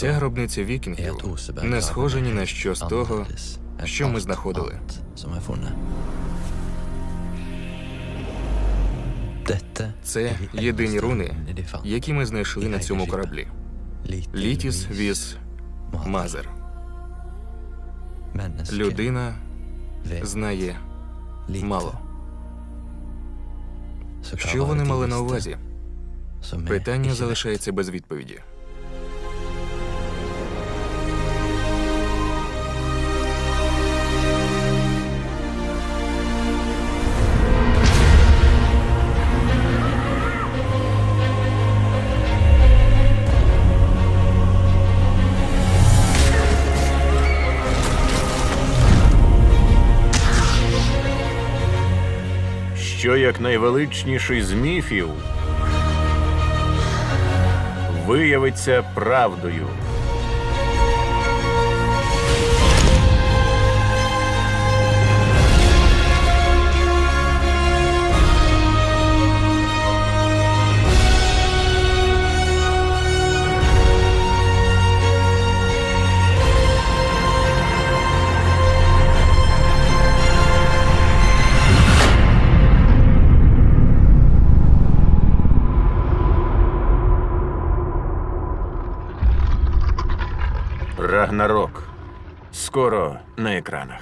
Ця гробниця вікінгів. Не схожа ні на що з того, що ми знаходили. Це єдині руни, які ми знайшли на цьому кораблі. Літіс віз Мазер. Людина знає мало. Що вони мали на увазі? Питання залишається без відповіді. Що як найвеличніший з міфів виявиться правдою. Рагнарок. Скоро на екранах.